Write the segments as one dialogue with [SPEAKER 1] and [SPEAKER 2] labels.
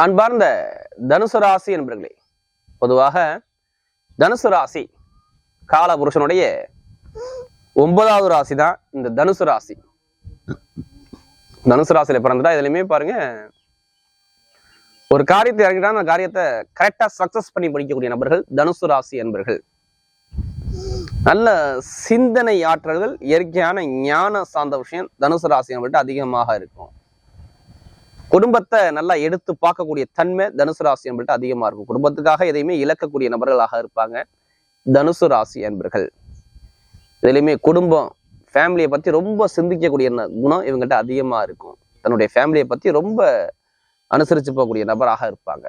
[SPEAKER 1] அன்பார்ந்த தனுசு ராசி என்பர்களே பொதுவாக தனுசு ராசி காலபுருஷனுடைய ஒன்பதாவது ராசி தான் இந்த தனுசு ராசி. தனுசு ராசியில பிறந்துட்டா இதுலயுமே பாருங்க ஒரு காரியத்தை இறங்கிட்டா அந்த காரியத்தை கரெக்டா சக்சஸ் பண்ணி படிக்கக்கூடிய நபர்கள் தனுசு ராசி என்பர்கள். நல்ல சிந்தனை ஆற்றல்கள் இயற்கையான ஞான சார்ந்த விஷயம் தனுசு ராசி நம்மள்ட்ட அதிகமாக இருக்கும். குடும்பத்தை நல்லா எடுத்து பார்க்கக்கூடிய தன்மை தனுசு ராசி நம்மள்ட்ட அதிகமாக இருக்கும். குடும்பத்துக்காக எதையுமே இழக்கக்கூடிய நபர்களாக இருப்பாங்க. தனுசு ராசி என்பர்கள் இதுலையுமே குடும்பம் ஃபேமிலியை பற்றி ரொம்ப சிந்திக்கக்கூடிய குணம் இவங்ககிட்ட அதிகமாக இருக்கும். தன்னுடைய ஃபேமிலியை பற்றி ரொம்ப அனுசரித்து போகக்கூடிய நபராக இருப்பாங்க.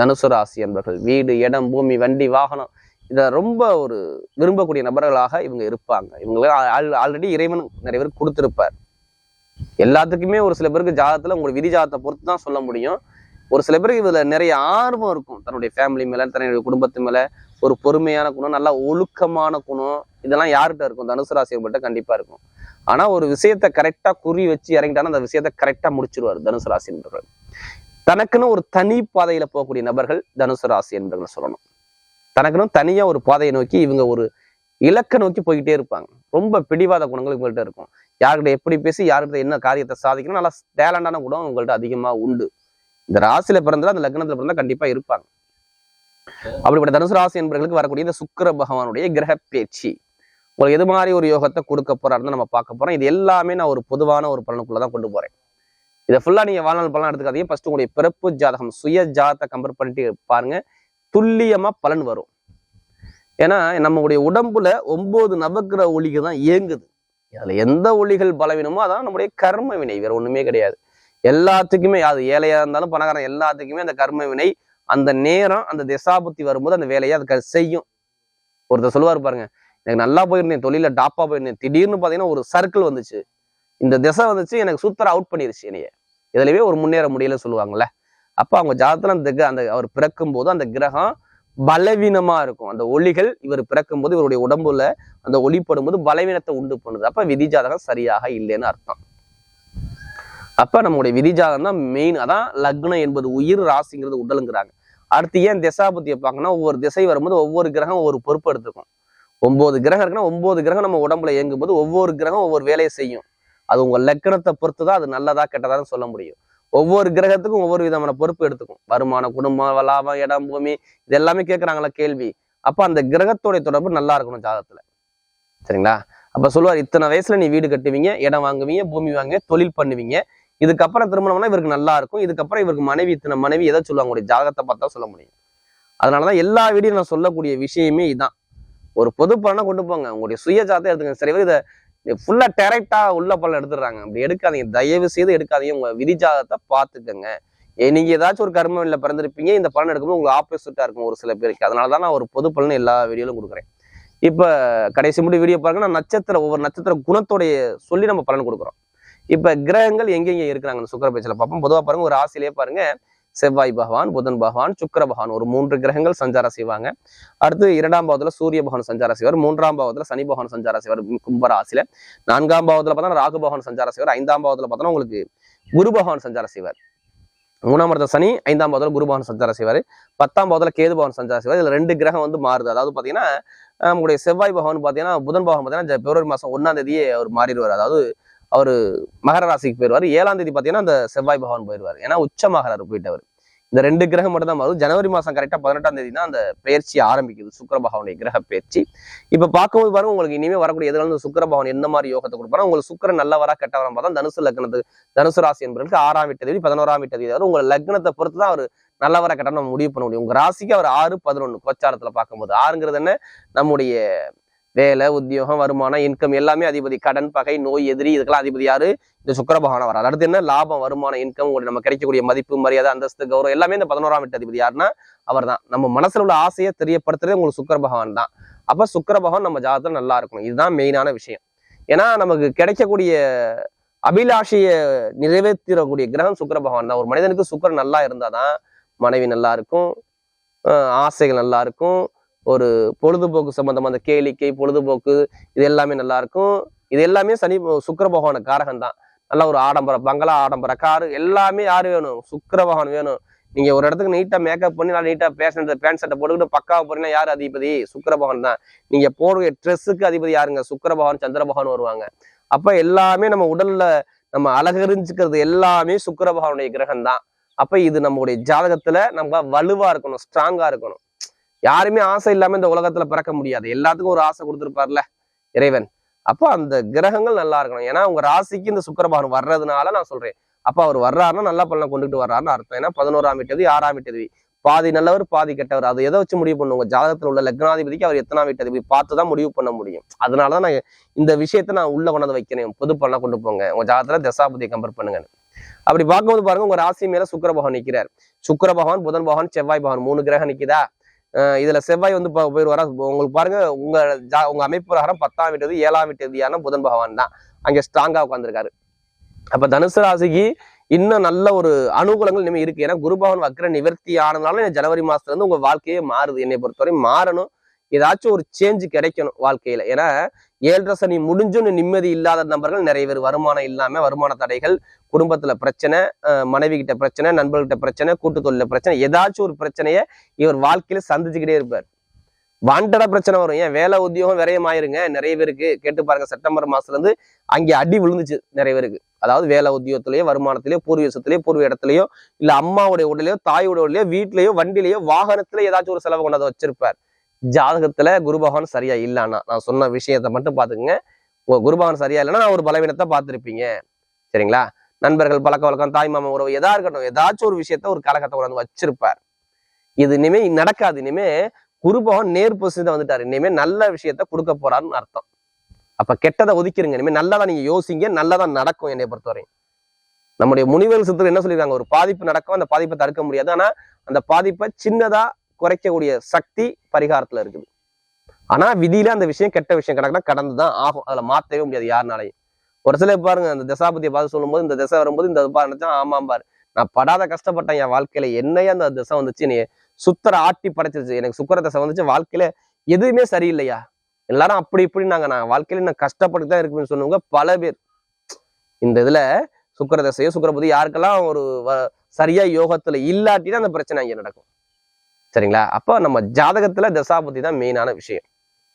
[SPEAKER 1] தனுசு ராசி என்பர்கள் வீடு இடம் பூமி வண்டி வாகனம் இதை ரொம்ப ஒரு விரும்பக்கூடிய நபர்களாக இவங்க இருப்பாங்க. இவங்க ஆல்ரெடி இறைவன் நிறைய பேர் கொடுத்துருப்பார். எல்லாத்துக்குமே ஒரு சில பேருக்கு ஜாதகத்துல உங்களுக்கு விதி ஜாதத்தை பொறுத்து தான் சொல்ல முடியும். ஒரு சில பேருக்கு இதுல நிறைய ஆர்வம் இருக்கும். தன்னுடைய ஃபேமிலி மேல தன்னுடைய குடும்பத்து மேல ஒரு பொறுமையான குணம் நல்லா ஒழுக்கமான குணம் இதெல்லாம் யார்கிட்ட இருக்கும்? தனுசு ராசியர்கிட்ட கண்டிப்பா இருக்கும். ஆனா ஒரு விஷயத்த கரெக்டா குறி வச்சு இறங்கிட்டாலும் அந்த விஷயத்த கரெக்டா முடிச்சிருவார் தனுசு ராசி என்பவர்கள். தனக்குன்னு ஒரு தனி பாதையில போகக்கூடிய நபர்கள் தனுசு ராசி என்பவர்கள் சொல்லணும். தனக்குன்னு தனியா ஒரு பாதையை நோக்கி இவங்க ஒரு இலக்கை நோக்கி போய்கிட்டே இருப்பாங்க. ரொம்ப பிடிவாத குணங்கள் உங்கள்கிட்ட இருக்கும். யார்கிட்ட எப்படி பேசி யார்கிட்ட என்ன காரியத்தை சாதிக்கணும் நல்லா டேலண்டான குணம் உங்கள்கிட்ட அதிகமா உண்டு. இந்த ராசியில பிறந்தா அந்த லக்னத்துல பிறந்தா கண்டிப்பா இருப்பாங்க. அப்படிப்பட்ட தனுசு ராசி என்பவர்களுக்கு வரக்கூடிய இந்த சுக்கிர பகவானுடைய கிரக பேச்சு. உங்களுக்கு எது மாதிரி ஒரு யோகத்தை கொடுக்க போறாருன்னு நம்ம பார்க்க போறோம். இது எல்லாமே நான் ஒரு பொதுவான ஒரு பலனுக்குள்ள தான் கொண்டு போறேன். இதை ஃபுல்லா நீங்க வாழ்நாள் பலன் எடுத்துக்காதீங்க. ஃபர்ஸ்ட் உங்களுடைய பிறப்பு ஜாதகம் சுய ஜாதத்தை கம்பேர் பண்ணிட்டு பாருங்க. துல்லியமா பலன் வரும். ஏன்னா நம்மளுடைய உடம்புல ஒன்பது நவக்கிரக ஒளிகள் தான் இயங்குது. அதில் எந்த ஒளிகள் பலவீனமோ அதான் நம்முடைய கர்ம வினை வேற ஒன்றுமே கிடையாது. எல்லாத்துக்குமே அது ஏழையாக இருந்தாலும் பணக்காரன் எல்லாத்துக்குமே அந்த கர்ம வினை அந்த நேரம் அந்த திசாபுத்தி வரும்போது அந்த வேலையை அது செய்யும். ஒருத்தர் சொல்லுவார் பாருங்க எனக்கு நல்லா போயிருந்தேன் தொழில டாப்பாக போயிருந்தேன். திடீர்னு பார்த்தீங்கன்னா ஒரு சர்க்கிள் வந்துச்சு. இந்த திசை வந்துச்சு எனக்கு சூத்தரா அவுட் பண்ணிருச்சு என்னைய. இதுலவே ஒரு முன்னேற முடியல சொல்லுவாங்கல்ல. அப்போ அவங்க ஜாதத்தில் அந்த அந்த அவர் பிறக்கும் போது அந்த கிரகம் பலவீனமா இருக்கும். அந்த ஒளிகள் இவர் பிறக்கும் போது இவருடைய உடம்புல அந்த ஒளிப்படும் போது பலவீனத்தை உண்டு பண்ணுது. அப்ப விதி ஜாதகம் சரியாக இல்லைன்னு அர்த்தம். அப்ப நம்முடைய விதி ஜாதகம் தான் மெயின் அதான் லக்னம் என்பது உயிர் ராசிங்கிறது உடலுங்கிறாங்க. அடுத்து ஏன் திசாபுத்தியை பார்க்கணும் ஒவ்வொரு திசை வரும்போது ஒவ்வொரு கிரகம் ஒவ்வொரு பொறுப்பு எடுத்துக்கும். ஒன்பது கிரகம் இருக்குன்னா ஒன்பது கிரகம் நம்ம உடம்புல இயங்கும் போது ஒவ்வொரு கிரகம் ஒவ்வொரு வேலையை செய்யும். அது உங்க லக்கணத்தை பொறுத்து தான் அது நல்லதா கெட்டதான்னு சொல்ல முடியும். ஒவ்வொரு கிரகத்துக்கும் ஒவ்வொரு விதமான பொறுப்பு எடுத்துக்கும். வருமானம் குடும்பம் லாபம் இடம் பூமி இது எல்லாமே கேட்கறாங்களா கேள்வி. அப்ப அந்த கிரகத்தோட தொடர்பு நல்லா இருக்கணும் ஜாதகத்தில். சரிங்களா? அப்ப சொல்லுவார் இத்தனை வயசுல நீ வீடு கட்டுவீங்க இடம் வாங்குவீங்க பூமி வாங்குவீங்க தொழில் பண்ணுவீங்க. இதுக்கப்புறம் திருமணம்னா இவருக்கு நல்லா இருக்கும். இதுக்கப்புறம் இவருக்கு மனைவி இத்தனை மனைவி எதை சொல்லுவாங்க? உங்களுடைய ஜாதகத்தை பார்த்தா சொல்ல முடியும். அதனாலதான் எல்லா வீடியும் நான் சொல்லக்கூடிய விஷயமே இதான். ஒரு பொது பலனை கொண்டு போங்க. உங்களுடைய சுய ஜாதகம் எடுத்துங்க சரி இதை ஃபுல்லாக டேரக்டா உள்ள பலன் எடுத்துடுறாங்க. அப்படி எடுக்காதீங்க. தயவு செய்து எடுக்காதீங்க. உங்கள் விதிஜாதத்தை பார்த்துக்கோங்க. நீங்கள் ஏதாச்சும் ஒரு கர்மவில்ல பிறந்திருப்பீங்க. இந்த பலன் எடுக்கும்போது உங்களுக்கு ஆப்போசிட்டாக இருக்கும் ஒரு சில பேருக்கு. அதனால தான் நான் ஒரு பொது பலன் எல்லா வீடியோலும் கொடுக்குறேன். இப்போ கடைசி முடி வீடியோ பாருங்க. நான் நட்சத்திர ஒவ்வொரு நட்சத்திர குணத்தோடைய சொல்லி நம்ம பலன் கொடுக்குறோம். இப்போ கிரகங்கள் எங்கெங்கே இருக்கிறாங்க? சுக்கர பேச்சில் பார்ப்போம். பொதுவாக பாருங்க ஒரு ஆசையிலே பாருங்கள் செவ்வாய் பகவான் புதன் பகவான் சுக்கர பகவான் ஒரு மூன்று கிரகங்கள் சஞ்சாரம் செய்வாங்க. அடுத்து இரண்டாம் பாவத்துல சூரிய பகவான் சஞ்சாரம் செய்வார். மூன்றாம் பாவத்துல சனி பகவான் சஞ்சாரம் செய்வார் கும்பராசியில. நான்காம் பாவத்துல பார்த்தா ராகு பகவான் சஞ்சாரம் செய்வார். ஐந்தாம் பாவத்துல பார்த்தோன்னா உங்களுக்கு குரு பகவான் சஞ்சாரம் செய்வார். மூணாம் இடத்துல சனி ஐந்தாம் பாவத்தில் குரு பகவான் சஞ்சாரம் செய்வார். பத்தாம் பாவத்தில் கேது பகவான் சஞ்சாரம் செய்வார். இதில் ரெண்டு கிரகம் வந்து மாறுது. அதாவது பார்த்தீங்கன்னா நம்முடைய செவ்வாய் பகவான் பார்த்தீங்கன்னா புதன் பகவான் பார்த்தீங்கன்னா பிப்ரவரி மாதம் ஒன்றாம் தேதியே அவர் மாறிடுவார். அதாவது அவர் மகர ராசிக்கு போயிடுவார் ஏழாம் தேதி பார்த்தீங்கன்னா அந்த செவ்வாய் பகவான் போயிடுவார் ஏன்னா உச்சமகரார் போயிட்டவர். இந்த ரெண்டு கிரகம் மட்டும் தான் வரும் ஜனவரி மாதம் கரெக்டாக பதினெட்டாம் தேதி தான் அந்த பயிற்சி ஆரம்பிக்குது. சுக்கர பகவானுடைய கிரக பயிற்சி. இப்போ பார்க்கும்போது பாருங்க உங்களுக்கு இனிமேல் வரக்கூடிய எதிரான சுக்கர பகவான் என்ன மாதிரி யோகத்தை கொடுப்பாரு? உங்களுக்கு சுக்கிரன் நல்லவரா கெட்டவரா பார்த்தா தனுசு லக்னத்துக்கு தனுசு ராசி என்பவர்களுக்கு ஆறாம் வீட்டு தேதி பதினோராம் வீட்டு தேதி. வரும் உங்கள் லக்னத்தை பொறுத்து தான் அவர் நல்லவரா கெட்டவரா நம்ம முடிவு பண்ண முடியும். உங்க ராசிக்கு அவர் ஆறு பதினொன்று கோச்சாரத்தில் பார்க்கும்போது ஆறுங்கிறது என்ன? நம்முடைய வேலை உத்தியோகம் வருமானம் இன்கம் எல்லாமே அதிபதி கடன் பகை நோய் எதிரி இதுக்கெல்லாம் அதிபதி யாரு? இந்த சுக்கரபகவான வராது அடுத்து என்ன? லாபம் வருமானம் இன்கம் உங்களுக்கு நம்ம கிடைக்கக்கூடிய மதிப்பு மரியாதை அந்தஸ்து கௌரவம் எல்லாமே இந்த பதினோராம் வீட்டு அதிபதி யாருன்னா அவர் தான் நம்ம மனசுல உள்ள ஆசையை தெரியப்படுத்துறதே உங்களுக்கு சுக்கர பகவான் தான். அப்ப சுக்கர பகவான் நம்ம ஜாதகத்துல நல்லா இருக்கணும். இதுதான் மெயினான விஷயம். ஏன்னா நமக்கு கிடைக்கக்கூடிய அபிலாஷையை நிறைவேற்றக்கூடிய கிரகம் சுக்கர பகவான் தான். ஒரு மனிதனுக்கு சுக்கிரன் நல்லா இருந்தாதான் மனைவி நல்லா இருக்கும் ஆசைகள் நல்லா இருக்கும் ஒரு பொழுதுபோக்கு சம்பந்தமா அந்த கேளிக்கை பொழுதுபோக்கு இது எல்லாமே நல்லா இருக்கும் இது எல்லாமே சனி சுக்கர பகவான காரகம் தான். நல்ல ஒரு ஆடம்பர பங்களா ஆடம்பர காரு எல்லாமே யாரு வேணும்? சுக்கர பகவான் வேணும். நீங்க ஒரு இடத்துக்கு நீட்டா மேக்கப் பண்ணி நல்லா நீட்டா பேஷன் பேண்ட் சட்டை போட்டுக்கிட்டு பக்காவா போறீங்கன்னா யார் அதிபதி? சுக்கர பகவான் தான். நீங்க போடுற ட்ரெஸ்ஸுக்கு அதிபதி யாருங்க? சுக்கர பகவான் சந்திர பகவான் வருவாங்க. அப்ப எல்லாமே நம்ம உடல்ல நம்ம அழகரிஞ்சுக்கிறது எல்லாமே சுக்கர பகவானுடைய கிரகம் தான். அப்ப இது நம்மளுடைய ஜாதகத்துல நம்ம வலுவா இருக்கணும் ஸ்ட்ராங்கா இருக்கணும். யாருமே ஆசை இல்லாம இந்த உலகத்துல பிறக்க முடியாது. எல்லாத்துக்கும் ஒரு ஆசை கொடுத்துருப்பார்ல இறைவன். அப்போ அந்த கிரகங்கள் நல்லா இருக்கணும். ஏன்னா உங்க ராசிக்கு இந்த சுக்கிர வர்றதுனால நான் சொல்றேன். அப்ப அவர் வர்றாருன்னா நல்ல பலனை கொண்டுட்டு வர்றாருன்னு அர்த்தம். ஏன்னா பதினோராம் வீட்டதி ஆறாம் வீட்டதி பாதி நல்லவர் பாதி கெட்டவர். அது எதை வச்சு முடிவு பண்ணுவோம் ஜாதகத்தில் உள்ள லக்னாதிபதிக்கு அவர் எத்தனாம் வீட்டதிபதி பார்த்து தான் முடிவு பண்ண முடியும். அதனாலதான் நான் இந்த விஷயத்த நான் உள்ள கொண்டாந்து வைக்கிறேன். பொது பலனா கொண்டு போங்க. உங்க ஜாதகத்துல தசாபதியை கம்பேர் பண்ணுங்க. அப்படி பார்க்கும்போது பாருங்க உங்க ராசி மேல சுக்கர பகவான் நிக்கிறார். சுக்கர பகவான் புதன் பகவான் செவ்வாய் பகவான் மூணு கிரகம் நிக்குதா? இதுல செவ்வாய் வந்து போ- போயிடுவாரா? உங்களுக்கு பாருங்க உங்க ஜா- உங்க அமைப்பு பிரகாரம் பத்தாம் வீட்டது ஏழாம் வீட்டதியான புதன் பகவான் தான். அங்க ஸ்ட்ராங்கா உட்காந்துருக்காரு அப்ப தனுசு ராசிக்கு இன்னும் நல்ல ஒரு அனுகூலங்கள் இனிமே இருக்கு. ஏன்னா குருபவன் வக்ர நிவர்த்தி ஆனதுனால ஜனவரி மாசத்துல இருந்து உங்க வாழ்க்கையே மாறுது. என்னை பொறுத்தவரை மாறணும். ஏதாச்சும் ஒரு சேஞ்ச் கிடைக்கணும் வாழ்க்கையில. ஏன்னா ஏழரை சனி முடிஞ்சுன்னு நிம்மதி இல்லாத நபர்கள் நிறைய பேர் வருமானம் இல்லாம வருமான தடைகள் குடும்பத்துல பிரச்சனை மனைவி கிட்ட பிரச்சனை நண்பர்கிட்ட பிரச்சனை கூட்டு தொழில பிரச்சனை ஏதாச்சும் ஒரு பிரச்சனைய இவர் வாழ்க்கையில சந்திச்சுக்கிட்டே இருப்பார். வாண்டடா பிரச்சனை வரும். ஏன்? வேலை உத்தியோகம் விரயம் ஆயிருங்க. நிறைய பேருக்கு கேட்டு பாருங்க செப்டம்பர் மாசத்துல இருந்து அங்கே அடி விழுந்துச்சு நிறைய பேருக்கு. அதாவது வேலை உத்தியோகத்திலேயோ வருமானத்திலேயோ பூர்வீசத்திலேயோ பூர்வ இடத்துலயோ இல்ல அம்மாவுடைய உடலையோ தாயோட உடலையோ வீட்லயோ வண்டிலேயோ வாகனத்துல ஏதாச்சும் ஒரு செலவு கொண்டாந்து வச்சிருப்பார். ஜாதகத்துல குரு பகவான் சரியா இல்லைன்னா நான் சொன்ன விஷயத்த மட்டும் பாத்துக்கங்க உங்க குரு பகவான் சரியா இல்லைன்னா நான் ஒரு பலவீனத்தை பார்த்திருப்பீங்க. சரிங்களா? நண்பர்கள் பழக்க வழக்கம் தாய் மாமன் உறவு எதா இருக்கட்டும் ஏதாச்சும் ஒரு விஷயத்த ஒரு காலகட்டத்தை கொண்டாந்து வச்சிருப்பார். இது இனிமே நடக்காது. இனிமே குரு பகவான் நேர் பொசிஷன் வந்துட்டாரு. இனிமே நல்ல விஷயத்த கொடுக்க போறாருன்னு அர்த்தம். அப்ப கெட்டதை ஒதுக்கிருங்க. இனிமே நல்லதான் நீங்க யோசிங்க. நல்லதா நடக்கும் என்னை பொறுத்தவரையும். நம்முடைய முனிவர் சித்தர் என்ன சொல்லியிருக்காங்க? ஒரு பாதிப்பு நடக்கும் அந்த பாதிப்பை தடுக்க முடியாது. ஆனா அந்த பாதிப்பை சின்னதா குறைக்கக்கூடிய சக்தி பரிகாரத்துல இருக்குது. ஆனா விதியில அந்த விஷயம் கெட்ட விஷயம் கிடக்குனா கடந்துதான் ஆகும். அதுல மாத்தவே முடியாது யாருனாலையும். ஒரு சில பாருங்க அந்த தசாபதியை பார்த்து சொல்லும்போது இந்த திசை வரும்போது இந்த நினைச்சா ஆமாம் பாரு நான் படாத கஷ்டப்பட்டேன் என் வாழ்க்கையில என்னையே அந்த திசை வந்துச்சு நீ சுத்தர ஆட்டி படைச்சிருச்சு. எனக்கு சுக்கர திசை வந்துச்சு வாழ்க்கையில எதுவுமே சரியில்லையா? எல்லாரும் அப்படி இப்படி நாங்க நான் வாழ்க்கையில நான் கஷ்டப்பட்டு தான் இருக்குன்னு சொன்னவங்க பல பேர். இந்த இதுல சுக்கர திசையோ சுக்கரபதி யாருக்கெல்லாம் ஒரு சரியா யோகத்துல இல்லாட்டினா அந்த பிரச்சனை இங்க நடக்கும். சரிங்களா? அப்போ நம்ம ஜாதகத்துல தசாபதி தான் மெயினான விஷயம்.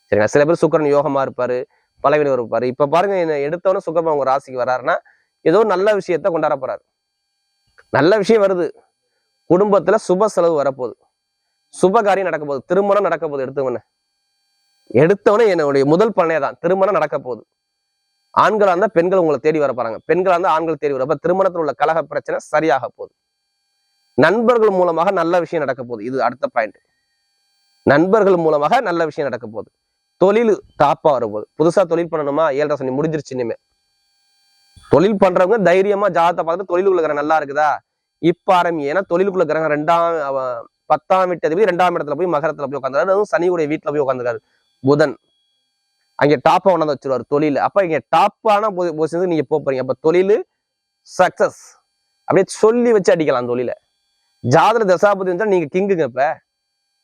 [SPEAKER 1] சரிங்களா? சில பேர் சுக்கரன் யோகமா இருப்பாரு பலவீனம் இருப்பாரு. இப்ப பாருங்க என்ன எடுத்தவொன்னே சுக்கரன் உங்க ராசிக்கு வராருன்னா ஏதோ ஒரு நல்ல விஷயத்த கொண்டாட போறாரு. நல்ல விஷயம் வருது. குடும்பத்துல சுப செலவு வரப்போகுது. சுப காரியம் நடக்க போகுது. திருமணம் நடக்க போகுது எடுத்தவன எடுத்தவனே என்னுடைய முதல் பலனே தான் திருமணம் நடக்க போகுது. ஆண்களாக இருந்தால் பெண்கள் உங்களை தேடி வர போறாங்க. பெண்களாக இருந்தால் ஆண்கள் தேடி வரப்போ திருமணத்தில் உள்ள கலக பிரச்சனை சரியாக போகுது. நண்பர்கள் மூலமாக நல்ல விஷயம் நடக்க போகுது. இது அடுத்த பாயிண்ட் நண்பர்கள் மூலமாக நல்ல விஷயம் நடக்க போகுது. தொழில் டாப்பா வரும்போது. புதுசா தொழில் பண்ணணுமா? ஏழரை சனி முடிஞ்சிருச்சு இனிமே. தொழில் பண்றவங்க தைரியமா ஜாதத்தை பார்த்துட்டு தொழிலுக்குள்ள கிரகம் நல்லா இருக்குதா? இப்ப ஆரம்பி ஏன்னா தொழிலுக்குள்ள கிரகம் ரெண்டாம் பத்தாம் வீட்டு அதிபதி ரெண்டாம் இடத்துல போய் மகரத்துல போய் உட்காந்துருக்காரு அதுவும் சனியுடைய வீட்டுல போய் உட்காந்துருக்காரு புதன். அங்க டாப்பா உணர்ந்து வச்சிருவாரு தொழில். அப்ப இங்க டாப்பான பொசிஷனுக்கு நீங்க போறீங்க. அப்ப தொழில் சக்சஸ் அப்படியே சொல்லி வச்சு அடிக்கலாம் தொழில. ஜாதக தசாபதி இருந்தா நீங்க கிங்குங்க இப்ப.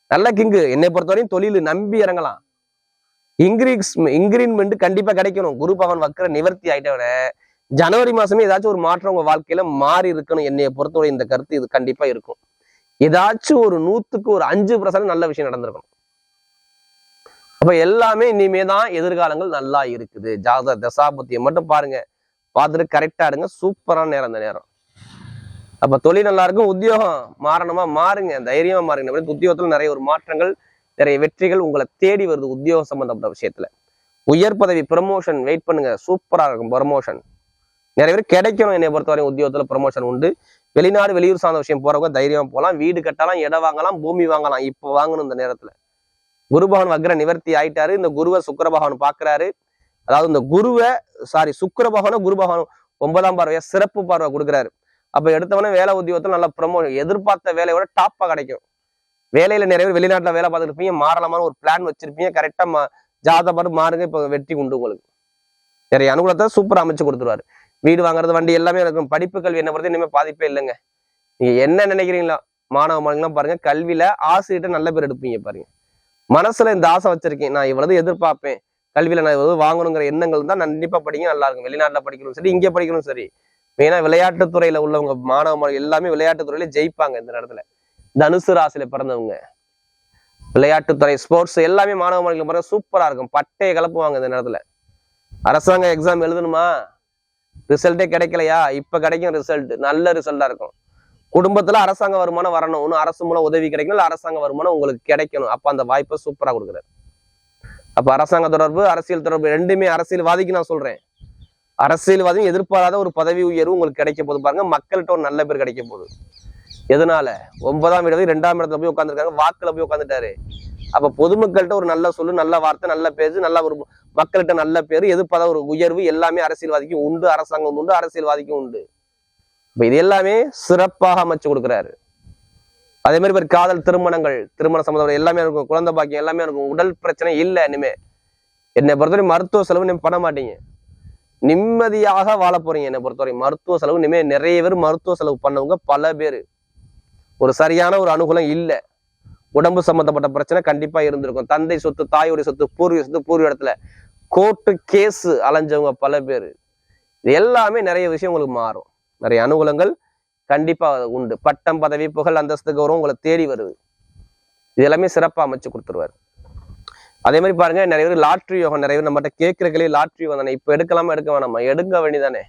[SPEAKER 1] நல்ல கிங்கு. என்னை பொறுத்தவரையும் தொழில் நம்பி இறங்கலாம். இன்க்ரீஸ் இன்க்ரீன்மெண்ட் கண்டிப்பா கிடைக்கணும். குரு பவன் வக்கர நிவர்த்தி ஆயிட்டவன ஜனவரி மாசமே ஏதாச்சும் ஒரு மாற்றம் உங்க வாழ்க்கையில மாறி இருக்கணும். என்னைய பொறுத்தவரை இந்த கருத்து இது கண்டிப்பா இருக்கும். ஏதாச்சும் ஒரு நூத்துக்கு ஒரு அஞ்சு பர்சன்ட் நல்ல விஷயம் நடந்திருக்கணும். அப்ப எல்லாமே இனிமே தான் எதிர்காலங்கள் நல்லா இருக்குது. ஜாத தசாபத்தியை மட்டும் பாருங்க. பார்த்துட்டு கரெக்டா இருங்க. சூப்பரான நேரம் அந்த நேரம். அப்ப தொழில் நல்லா இருக்கும் உத்தியோகம் மாறணுமா? மாறுங்க தைரியமா மாறுங்க. உத்தியோகத்துல நிறைய ஒரு மாற்றங்கள் நிறைய வெற்றிகள் உங்களை தேடி வருது உத்தியோகம் சம்பந்தப்பட்ட விஷயத்துல. உயர் பதவி ப்ரமோஷன் வெயிட் பண்ணுங்க. சூப்பரா இருக்கும் ப்ரமோஷன் நிறைய பேர் கிடைக்கணும் என்னை பொறுத்தவரைக்கும் உத்தியோகத்துல ப்ரமோஷன் உண்டு. வெளிநாடு வெளியூர் சார்ந்த விஷயம் போறவங்க தைரியமா போகலாம். வீடு கட்டலாம் இடம் வாங்கலாம் பூமி வாங்கலாம். இப்போ வாங்கணும் இந்த நேரத்துல. குருபகவான் வக்ர நிவர்த்தி ஆயிட்டாரு. இந்த குருவை சுக்கரபகவான் பாக்குறாரு. அதாவது இந்த குருவை சாரி சுக்கரபகவான குருபகவான் ஒன்பதாம் பார்வையா சிறப்பு பார்வை கொடுக்குறாரு. அப்போ எடுத்தவொடனே வேலை உத்தியோகத்தில் நல்ல ப்ரமோஷன் எதிர்பார்த்த வேலையோட டாப்பா கிடைக்கும். வேலையில நிறைய பேர் வெளிநாட்டில் வேலை பார்த்துருப்பீங்க இருப்பீங்க மாறலாமான ஒரு பிளான் வச்சிருப்பீங்க கரெக்டா மா ஜாத மாறுங்க இப்போ வெற்றி உண்டு உங்களுக்கு. நிறைய அனுகூலத்தை சூப்பர் அமைச்சு கொடுத்துருவாரு. வீடு வாங்குறது வண்டி எல்லாமே இருக்கும். படிப்பு கல்வி என்ன பொறுத்து இனிமே பாதிப்பே இல்லைங்க. நீங்க என்ன நினைக்கிறீங்களோ மாணவ மாணவிகளாம் பாருங்க கல்வியில ஆசிரியர்கிட்ட நல்ல பேர் எடுப்பீங்க பாருங்க. மனசுல இந்த ஆசை வச்சிருக்கேன் நான் இவ்வளவு எதிர்பார்ப்பேன். கல்வியில நான் இவ்வளவு வாங்கணுங்கிற எண்ணங்கள் தான் நான் கண்டிப்பா படிங்க நல்லா இருக்கும். படிக்கணும் சரி இங்கே படிக்கணும் சரி. மெயினா விளையாட்டுத்துறையில உள்ளவங்க மாணவ மாணவி எல்லாமே விளையாட்டுத் துறையில ஜெயிப்பாங்க இந்த நேரத்துல. தனுசு ராசியில் பிறந்தவங்க. விளையாட்டுத்துறை ஸ்போர்ட்ஸ் எல்லாமே மாணவ மாணவிகள் பிறகு சூப்பரா இருக்கும். பட்டையை கலப்புவாங்க இந்த நேரத்துல. அரசாங்க எக்ஸாம் எழுதணுமா? ரிசல்ட்டே கிடைக்கலையா? இப்ப கிடைக்கும் ரிசல்ட் நல்ல ரிசல்ட்டா இருக்கும். குடும்பத்துல அரசாங்க வருமானம் வரணும். ஒன்னும் அரசு மூலம் உதவி கிடைக்கணும். இல்லை அரசாங்க வருமானம் உங்களுக்கு கிடைக்கணும். அப்ப அந்த வாய்ப்பை சூப்பரா கொடுக்குறாரு. அப்ப அரசாங்க தொடர்பு அரசியல் தொடர்பு ரெண்டுமே அரசியல்வாதிக்கு நான் சொல்றேன். அரசியல்வாதியும் எதிர்பாராத ஒரு பதவி உயர்வு உங்களுக்கு கிடைக்க போது பாருங்க. மக்கள்கிட்ட ஒரு நல்ல பேர் கிடைக்க போகுது. எதனால? ஒன்பதாம் இடத்துல ரெண்டாம் இடத்துல போய் உட்காந்துருக்காங்க வாக்குல போய் உட்காந்துட்டாரு அப்ப பொதுமக்கள்கிட்ட ஒரு நல்ல சொல்லு நல்ல வார்த்தை நல்ல பேச்சு நல்ல ஒரு மக்கள்கிட்ட நல்ல பேர் எதிர்பாராத ஒரு உயர்வு எல்லாமே அரசியல்வாதிக்கும் உண்டு. அரசாங்கம் உண்டு அரசியல்வாதிக்கும் உண்டு. இப்ப இது எல்லாமே சிறப்பாக அமைச்சு கொடுக்குறாரு. அதே மாதிரி பேர் காதல் திருமணங்கள் திருமண சம்பந்தம் எல்லாமே இருக்கும். குழந்தை பாக்கியம் எல்லாமே இருக்கும். உடல் பிரச்சனை இல்லை இனிமே. என்னை பொறுத்தவரை மருத்துவ செலவு நீங்க பண்ண மாட்டீங்க. நிம்மதியாக வாழ போறீங்க என்னை பொறுத்தவரை. மருத்துவ செலவு இனிமேல் நிறைய பேர் மருத்துவ செலவு பண்ணவங்க பல பேர். ஒரு சரியான ஒரு அனுகூலம் இல்லை. உடம்பு சம்பந்தப்பட்ட பிரச்சனை கண்டிப்பா இருந்திருக்கும். தந்தை சொத்து தாயுடைய சொத்து பூர்வீக சொத்து பூர்வீக இடத்துல கோர்ட்டு கேஸ் அலைஞ்சவங்க பல பேர். இது எல்லாமே நிறைய விஷயம் உங்களுக்கு மாறும். நிறைய அனுகூலங்கள் கண்டிப்பா உண்டு. பட்டம் பதவி புகழ் அந்தஸ்து கௌரவம் உங்களை தேடி வருது. இது எல்லாமே சிறப்பாக அமைச்சு கொடுத்துருவாரு. அதே மாதிரி பாருங்க நிறைய பேர் லாட்ரி யோகம் நிறைய பேர் நம்மகிட்ட கேட்கறதுலேயே லாட்ரி யோகம் இப்போ எடுக்கலாமா எடுக்க வேணாமா? எடுக்க வேண்டியதானே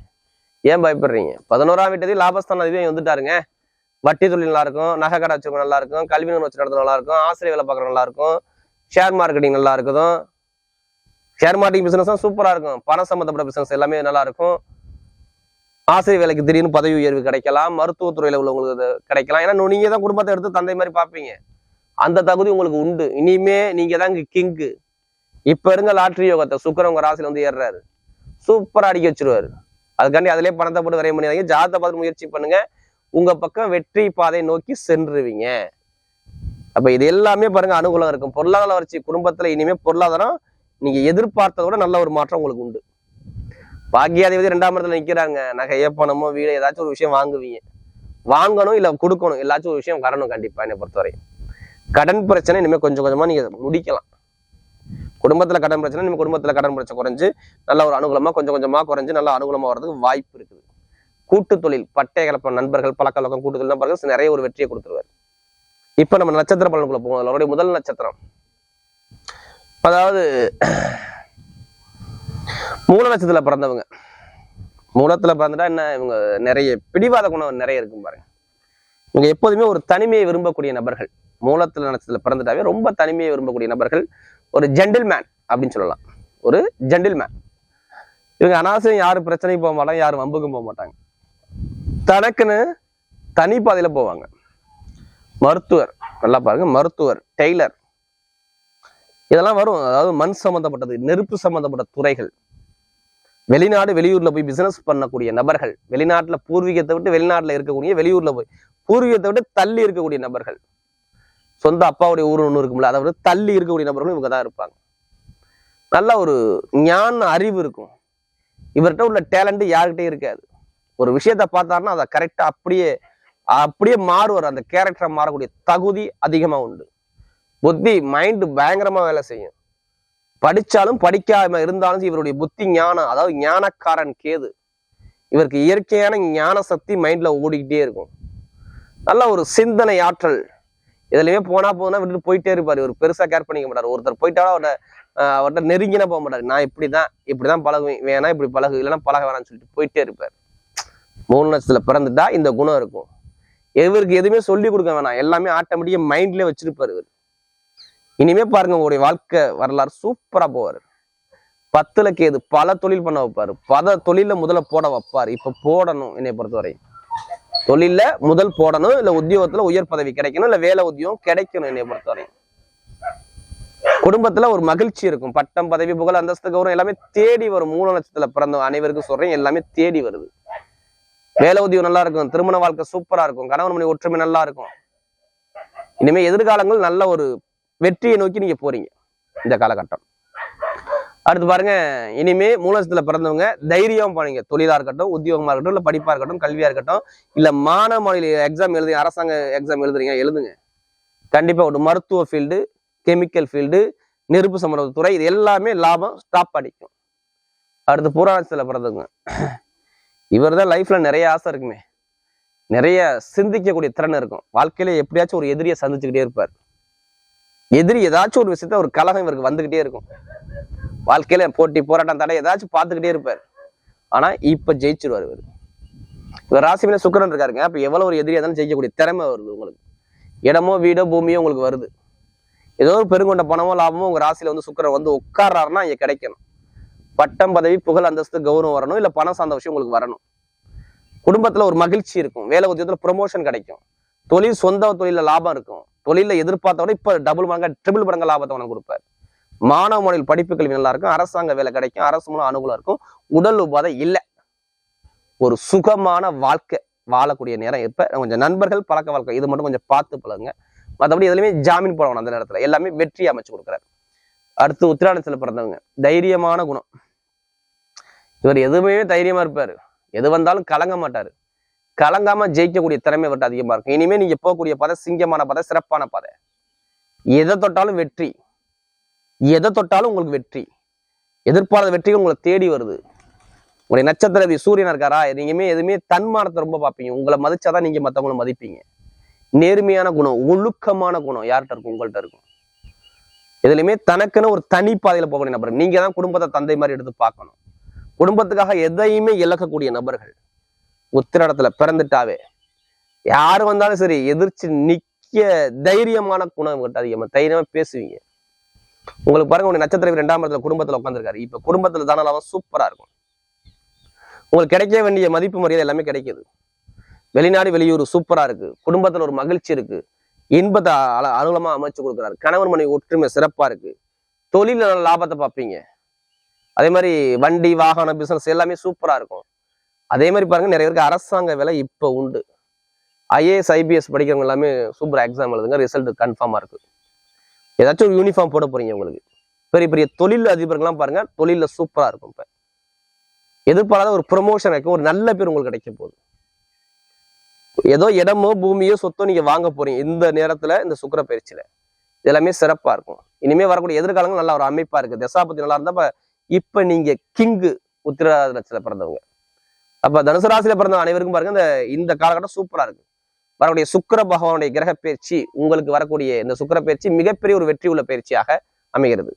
[SPEAKER 1] ஏன் பயப்படுறீங்க? பதினோராம் வீட்டதி லாபஸ்தான அதிபதி வந்துட்டாருங்க. வட்டி தொழில் நல்லா இருக்கும் நகை கடை வச்சிருக்க நல்லா இருக்கும் கல்வி நிறுவனம் வச்சு நடத்த நல்லா இருக்கும் ஆசிரியர் வேலை பார்க்குற நல்லா இருக்கும் ஷேர் மார்க்கெட்டிங் நல்லா இருக்குதும் ஷேர் மார்க்கெட்டிங் பிசினஸ் தான் சூப்பரா இருக்கும். பணம் சம்பந்தப்பட்ட பிசினஸ் எல்லாமே நல்லா இருக்கும் ஆசிரியர் வேலைக்கு திடீர்னு பதவி உயர்வு கிடைக்கலாம் மருத்துவத்துறையில உள்ளவங்களுக்கு கிடைக்கலாம். ஏன்னா நீங்க தான் குடும்பத்தை எடுத்து தந்தை மாதிரி பார்ப்பீங்க. அந்த தகுதி உங்களுக்கு உண்டு. இனிமே நீங்க தான் கிங்கு இப்ப இருங்க லாட்ரி யோகத்தை சுக்கரன் உங்க ராசியில வந்து ஏறுறாரு. சூப்பரா அடிக்க வச்சிருவாரு. அதுக்காண்டி அதிலே பணத்தை போட்டு வரைய முடியாதீங்க ஜாதகத்தை பார்த்து முயற்சி பண்ணுங்க. உங்க பக்கம் வெற்றி பாதை நோக்கி சென்றுவீங்க. அப்ப இது எல்லாமே பாருங்க அனுகூலம் இருக்கும். பொருளாதார வளர்ச்சி குடும்பத்துல இனிமே பொருளாதாரம் நீங்க எதிர்பார்த்ததோட விட நல்ல ஒரு மாற்றம் உங்களுக்கு உண்டு. பாக்கியாதிபதி ரெண்டாம் இடத்துல நிக்கிறாங்க. நகைய பணமோ வீடு ஏதாச்சும் ஒரு விஷயம் வாங்குவீங்க. வாங்கணும் இல்ல கொடுக்கணும். எல்லாச்சும் ஒரு விஷயம் வரணும் கண்டிப்பா என்னை பொறுத்தவரை கடன் பிரச்சனை இனிமே கொஞ்சம் கொஞ்சமா நீங்க முடிக்கலாம். குடும்பத்துல கடன் பிரச்சனை நம்ம குடும்பத்துல கடன் பிரச்சனை குறைஞ்சு நல்ல ஒரு அனுகூலமா கொஞ்சம் கொஞ்சமா குறைஞ்சு நல்ல அனுகூலமா வர்றதுக்கு வாய்ப்பு இருக்குது. கூட்டு தொழில் பட்டய கலப்ப நண்பர்கள் பழக்கவழக்கம் கூட்டு தொழில் நண்பர்கள் நிறைய ஒரு வெற்றியை கொடுத்துருவாரு. இப்ப நம்ம நட்சத்திர பலனுக்குள்ள போவோம். அவருடைய முதல் நட்சத்திரம். அதாவது மூல நட்சத்திரத்தில் பிறந்தவங்க. மூலத்துல பிறந்துட்டா என்ன இவங்க நிறைய பிடிவாத குணம் நிறைய இருக்கும் பாருங்க. இவங்க எப்போதுமே ஒரு தனிமையை விரும்பக்கூடிய நபர்கள். மூலத்தில் நட்சத்திரத்துல பிறந்துட்டாவே ரொம்ப தனிமையை விரும்பக்கூடிய நபர்கள் ஒரு ஜென்டில்மேன் அப்படின்னு சொல்லலாம். ஒரு ஜென்டில்மேன் இவங்க அனாவசியம் யாரும் பிரச்சனைக்கு போக மாட்டாங்க யாரும் வம்புக்கும் போக மாட்டாங்க. தனக்குன்னு தனி பாதையில போவாங்க. மருத்துவர் நல்லா பாருங்க மருத்துவர் டெய்லர் இதெல்லாம் வரும். அதாவது மண் சம்பந்தப்பட்டது நெருப்பு சம்பந்தப்பட்ட துறைகள். வெளிநாடு வெளியூர்ல போய் பிசினஸ் பண்ணக்கூடிய நபர்கள் வெளிநாட்டுல பூர்வீகத்தை விட்டு வெளிநாட்டுல இருக்கக்கூடிய வெளியூர்ல போய் பூர்வீகத்தை விட்டு தள்ளி இருக்கக்கூடிய நபர்கள். சொந்த அப்பாவுடைய ஊர் ஒன்று இருக்கும்ல அதை விட தள்ளி இருக்கக்கூடிய நபர்களும் இவங்க தான் இருப்பாங்க. நல்ல ஒரு ஞான அறிவு இருக்கும். இவர்கிட்ட உள்ள டேலண்ட்டு யாருக்கிட்டே இருக்காது. ஒரு விஷயத்த பார்த்தாருன்னா அதை கரெக்டாக அப்படியே அப்படியே மாறுவார். அந்த கேரக்டரை மாறக்கூடிய தகுதி அதிகமாக உண்டு. புத்தி மைண்டு பயங்கரமாக வேலை செய்யும். படித்தாலும் படிக்காம இருந்தாலும் இவருடைய புத்தி ஞானம் அதாவது ஞானக்காரன் கேது. இவருக்கு இயற்கையான ஞான சக்தி மைண்டில் ஓடிக்கிட்டே இருக்கும். நல்ல ஒரு சிந்தனை ஆற்றல் இதுலயுமே போனா போனா விட்டுட்டு போயிட்டே இருப்பாரு. இவர் பெருசா கேர் பண்ணிக்க மாட்டாரு. ஒருத்தர் போயிட்டாலும் அவர்கிட்ட அவர்கிட்ட நெருங்கினா போக மாட்டாரு. நான் இப்படிதான் இப்படிதான் பழகுவேன். வேணா இப்படி பழகு. இல்லைன்னா பழக வேணாம்னு சொல்லிட்டு போயிட்டே இருப்பார். மூணு லட்சத்துல பிறந்துட்டா இந்த குணம் இருக்கும். இவருக்கு எதுவுமே சொல்லி கொடுக்க வேணாம். எல்லாமே ஆட்டோமேட்டிக்கா மைண்ட்லயே வச்சிருப்பாரு இவர். இனிமே பாருங்க உங்களுடைய வாழ்க்கை வரலாறு சூப்பரா போவாரு. பத்துல கேது பல தொழில் பண்ண வைப்பாரு. பல தொழில முதல்ல போட வைப்பாரு. இப்ப போடணும் என்னை பொறுத்தவரை தொழில முதல் போடணும் இல்ல உத்தியோகத்துல உயர் பதவி கிடைக்கணும் இல்ல வேலை உத்தியோகம் கிடைக்கணும் என்னை பொறுத்தவரை குடும்பத்துல ஒரு மகிழ்ச்சி இருக்கும். பட்டம் பதவி புகழ் அந்தஸ்து கௌரவம் எல்லாமே தேடி வரும். மூணு லட்சத்துல பிறந்த அனைவருக்கும் சொல்றேன் எல்லாமே தேடி வருது. வேலை உத்தியோகம் நல்லா இருக்கும். திருமண வாழ்க்கை சூப்பரா இருக்கும். கணவன் மணி ஒற்றுமை நல்லா இருக்கும். இனிமே எதிர்காலங்கள் நல்ல ஒரு வெற்றியை நோக்கி நீங்க போறீங்க. இந்த காலகட்டம். அடுத்து பாருங்க இனிமே மூலத்துல பிறந்தவங்க தைரியம் பண்ணுங்க. தொழிலா இருக்கட்டும் உத்தியோகமா இருக்கட்டும் இல்ல படிப்பா இருக்கட்டும் கல்வியா இருக்கட்டும் இல்ல மாணவ மாநில எக்ஸாம் எழுதுங்க அரசாங்க எக்ஸாம் எழுதுறீங்க எழுதுங்க. கண்டிப்பா ஒரு மருத்துவ ஃபீல்டு கெமிக்கல் ஃபீல்டு நெருப்பு சம்பளத்துறை இது எல்லாமே லாபம் ஸ்டாப் அடிக்கும். அடுத்து புராணத்துல பிறந்தவங்க. இவர் தான் லைஃப்ல நிறைய ஆசை இருக்குமே. நிறைய சிந்திக்கக்கூடிய திறன் இருக்கும். வாழ்க்கையில எப்படியாச்சும் ஒரு எதிரியை சந்திச்சுக்கிட்டே இருப்பார். எதிரி ஏதாச்சும் ஒரு விஷயத்த ஒரு கலகம் இவருக்கு வந்துகிட்டே இருக்கும். வாழ்க்கையில போட்டி போராட்டம் தடை ஏதாச்சும் பார்த்துக்கிட்டே இருப்பார். ஆனா இப்ப ஜெயிச்சிருவார் இவர். இவர் ராசியில சுக்கரன் இருக்காருங்க. அப்ப எவ்வளவு ஒரு எதிரியா இருந்தாலும் ஜெயிக்கக்கூடிய திறமை வருது உங்களுக்கு. இடமோ வீடோ பூமியோ உங்களுக்கு வருது. ஏதோ ஒரு பெருங்கொண்ட பணமோ லாபமோ உங்க ராசியில வந்து சுக்கரன் வந்து உட்கார்றாருன்னா இங்க கிடைக்கணும். பட்டம் பதவி புகழ் அந்தஸ்து கௌரவம் வரணும். இல்ல பணம் சார்ந்த விஷயம் உங்களுக்கு வரணும். குடும்பத்துல ஒரு மகிழ்ச்சி இருக்கும். வேலை உத்தியோகத்துல ப்ரொமோஷன் கிடைக்கும். தொழில் சொந்த தொழில லாபம் இருக்கும். தொழில எதிர்பார்த்த இப்ப டபுள் மடங்கா ட்ரிபிள் மடங்கா லாபத்தை உனக்கு கொடுப்பாரு. மாணவ முறையில் படிப்பு கல்வி நல்லா இருக்கும். அரசாங்க வேலை கிடைக்கும். அரசு மூலம் அனுகூலம் இருக்கும். உடல் உபாதை இல்லை. ஒரு சுகமான வாழ்க்கை வாழக்கூடிய நேரம் இப்போ. கொஞ்சம் நண்பர்கள் பழக்க வழக்கம் இது மட்டும் கொஞ்சம் பார்த்து பழகுங்க. மற்றபடி எதுலையுமே ஜாமீன் போடணும் அந்த நேரத்துல. எல்லாமே வெற்றி அமைச்சு கொடுக்குறாரு. அடுத்து உத்திராடத்துல பிறந்தவங்க. தைரியமான குணம். இவர் எதுவுமே தைரியமா இருப்பார். எது வந்தாலும் கலங்க மாட்டார். கலங்காம ஜெயிக்கக்கூடிய திறமை இவர்கிட்ட அதிகமா இருக்கும். இனிமேல் நீங்க போகக்கூடிய பாதை சிங்கமான பாதை சிறப்பான பாதை. எதை தொட்டாலும் வெற்றி. எதை தொட்டாலும் உங்களுக்கு வெற்றி. எதிர்பாராத வெற்றிகள் உங்களை தேடி வருது. உங்களுடைய நட்சத்திர சூரியனா இருக்காரா? நீங்கமே எதுவுமே தன்மானத்தை ரொம்ப பார்ப்பீங்க. உங்களை மதிச்சாதான் நீங்க மத்தவங்களை மதிப்பீங்க. நேர்மையான குணம் ஒழுக்கமான குணம் யார்கிட்ட இருக்கும்? உங்கள்கிட்ட இருக்கும். எதுலையுமே தனக்குன்னு ஒரு தனி பாதையில போகக்கூடிய நபர். நீங்க தான் குடும்பத்தை தந்தை மாதிரி எடுத்து பார்க்கணும். குடும்பத்துக்காக எதையுமே இழக்கக்கூடிய நபர்கள். உத்திரடத்துல பிறந்துட்டாவே யார் வந்தாலும் சரி எதிர்த்து நிக்க தைரியமான குணம் இவங்ககிட்ட அதிகமா தைரியமா பேசுவீங்க. உங்களுக்கு பாருங்க உங்க நட்சத்திர ரெண்டாம் இடத்துல குடும்பத்துல உட்காந்துருக்காரு இப்ப குடும்பத்துல தானாலும் சூப்பரா இருக்கும். உங்களுக்கு கிடைக்க வேண்டிய மதிப்பு மரியாதை எல்லாமே கிடைக்குது. வெளிநாடு வெளியூர் சூப்பரா இருக்கு. குடும்பத்துல ஒரு மகிழ்ச்சி இருக்கு. இன்பத்தை அல- அனுகூலமா அமைச்சு கொடுக்குறாரு. கணவன் மனைவி ஒற்றுமை சிறப்பா இருக்கு. தொழில நல்ல லாபத்தை பார்ப்பீங்க. அதே மாதிரி வண்டி வாகனம் பிசினஸ் எல்லாமே சூப்பரா இருக்கும். அதே மாதிரி பாருங்க நிறைய பேருக்கு அரசாங்க வேலை இப்போ உண்டு. ஐஏஎஸ் ஐபிஎஸ் படிக்கிறவங்க எல்லாமே சூப்பர் எக்ஸாம் எழுதுங்க ரிசல்ட் கன்ஃபார்மா இருக்கு. ஏதாச்சும் ஒரு யூனிஃபார்ம் போட போறீங்க உங்களுக்கு. பெரிய பெரிய தொழில் அதிபர்கள்லாம் பாருங்க தொழில சூப்பரா இருக்கும் இப்ப. எதிர்பாராத ஒரு ப்ரொமோஷன் இருக்கும் ஒரு நல்ல பேர் உங்களுக்கு கிடைக்க போகுது. ஏதோ இடமோ பூமியோ சொத்தோ நீங்க வாங்க போறீங்க இந்த நேரத்துல இந்த சுக்கர பயிற்சியில. எல்லாமே சிறப்பா இருக்கும். இனிமே வரக்கூடிய எதிர்காலங்கள் நல்லா ஒரு அமைப்பா இருக்கு. தசாபதி நல்லா இருந்தா இப்ப நீங்க கிங்கு உத்திராத நட்சத்திர பிறந்தவங்க. அப்ப தனுசு ராசியில பிறந்த அனைவருக்கும் பாருங்க இந்த இந்த காலகட்டம் சூப்பரா இருக்கு. வரக்கூடிய சுக்கிர பகவானுடைய கிரக பயிற்சி உங்களுக்கு வரக்கூடிய இந்த சுக்கிர பயிற்சி மிகப்பெரிய ஒரு வெற்றி உள்ள பயிற்சியாக அமைகிறது.